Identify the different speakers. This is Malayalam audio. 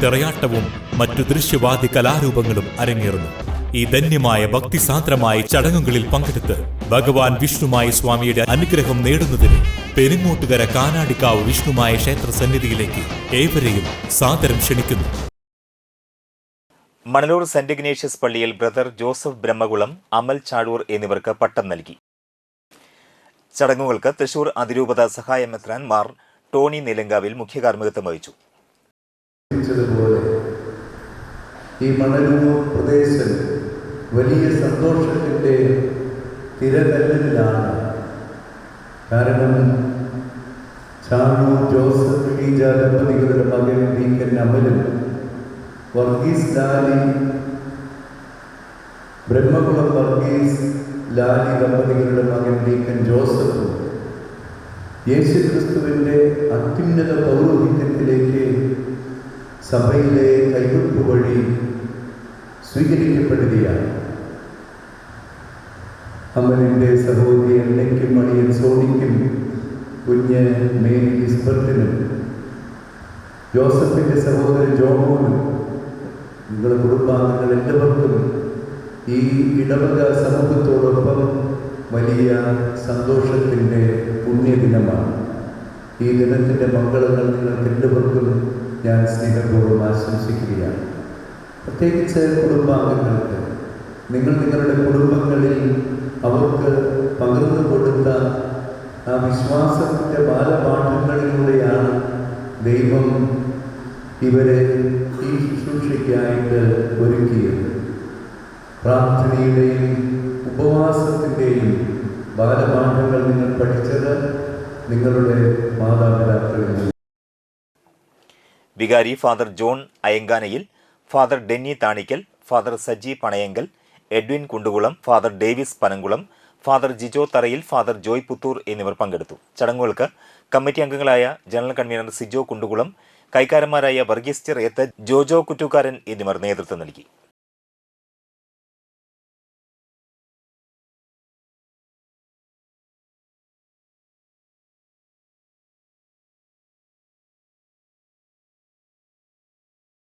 Speaker 1: തിറയാട്ടവും മറ്റു ദൃശ്യവാദി കലാരൂപങ്ങളും അരങ്ങേറുന്നു. ഈ ധന്യമായ ഭക്തിസാന്ദ്രമായ ചടങ്ങുകളിൽ പങ്കെടുത്ത് ഭഗവാൻ വിഷ്ണുമായ സ്വാമിയുടെ അനുഗ്രഹം നേടുന്നതിന് പെരുങ്ങോട്ടുകര കാനാടിക്കാവ് വിഷ്ണുമായ ക്ഷേത്ര സന്നിധിയിലേക്ക് ഏവരെയും സാദരം ക്ഷണിക്കുന്നു.
Speaker 2: മണലൂർ സെന്റ് ഇഗ്നേഷ്യസ് പള്ളിയിൽ ബ്രദർ ജോസഫ് ബ്രഹ്മകുളം അമൽ ചാഴൂർ എന്നിവർക്ക് പട്ടം നൽകി. ചടങ്ങുകൾക്ക് തൃശൂർ അതിരൂപത സഹായമെത്രാൻ മാർ ടോണി നിലങ്കാവിൽ മുഖ്യകാർമ്മികത്വം വഹിച്ചു.
Speaker 3: ഈ മണലൂർ പ്രദേശം വലിയ സന്തോഷത്തിന്റെ തിരകല്ലിലാണ് കാരണം ചാണൂർ ജോസഫ് ഷീജ ദമ്പതികളുടെ മകൻ ഡീക്കൻ അമലും വർഗീസ് ലാലി ബ്രഹ്മകുളം വർഗീസ് ലാലി ദമ്പതികളുടെ മകൻ ഡീക്കൻ ജോസഫും യേശുക്രിസ്തുവിന്റെ അത്യുന്നത പൗരോഹിത്യത്തിലേക്ക് സഭയിലെ വഴി സ്വീകരിക്കപ്പെടുകയാണ് അമലിന്റെ സഹോദരി എണ്ണയ്ക്കും മണിയൻ സോണിക്കും കുഞ്ഞ് മേരി ഇസ്ബർട്ടിനും ജോസഫിന്റെ സഹോദരൻ ജോമോനും നിങ്ങളുടെ കുടുംബാംഗങ്ങൾ എല്ലാവർക്കും ഈ ഇടവക സമൂഹത്തോടൊപ്പം വലിയ സന്തോഷത്തിന്റെ പുണ്യദിനമാണ്. ഈ ദിനത്തിന്റെ മംഗളങ്ങൾ നിങ്ങൾക്ക് എല്ലാവർക്കും ഞാൻ സ്നേഹപൂർവം ആശംസിക്കുകയാണ്. പ്രത്യേകിച്ച് കുടുംബാംഗങ്ങൾക്ക്. നിങ്ങൾ നിങ്ങളുടെ കുടുംബങ്ങളിൽ അവർക്ക് പകർന്നു കൊടുത്ത ആ വിശ്വാസത്തിന്റെ ബാലപാഠങ്ങളിലൂടെയാണ് ദൈവം ഇവരെ ഈ ശുശ്രൂഷയ്ക്കായിട്ട് ഒരുക്കിയത്. പ്രാർത്ഥനയുടെയും ഉപവാസത്തിന്റെയും ബാലപാഠങ്ങൾ നിങ്ങൾ പഠിച്ചത് നിങ്ങളുടെ മാതാപിതാക്കളിൽ
Speaker 2: വികാരി father John Ayankanayil father Denny Thanikkal father Saji Panayankal Edwin Kundukulam father Davis Panankulam father Jijo Tharayil father Joy Puthur എന്നിവർ പങ്കെടുത്തു. ചടങ്ങുകൾക്ക് കമ്മിറ്റി അംഗങ്ങളായ ജനറൽ കൺവീനർ സിജോ കുണ്ടുകുളം കൈക്കാരന്മാരായ വർഗീസ് ചിറയത്ത് ജോജോ കുറ്റുകാരൻ എന്നിവർ നേതൃത്വം നൽകി.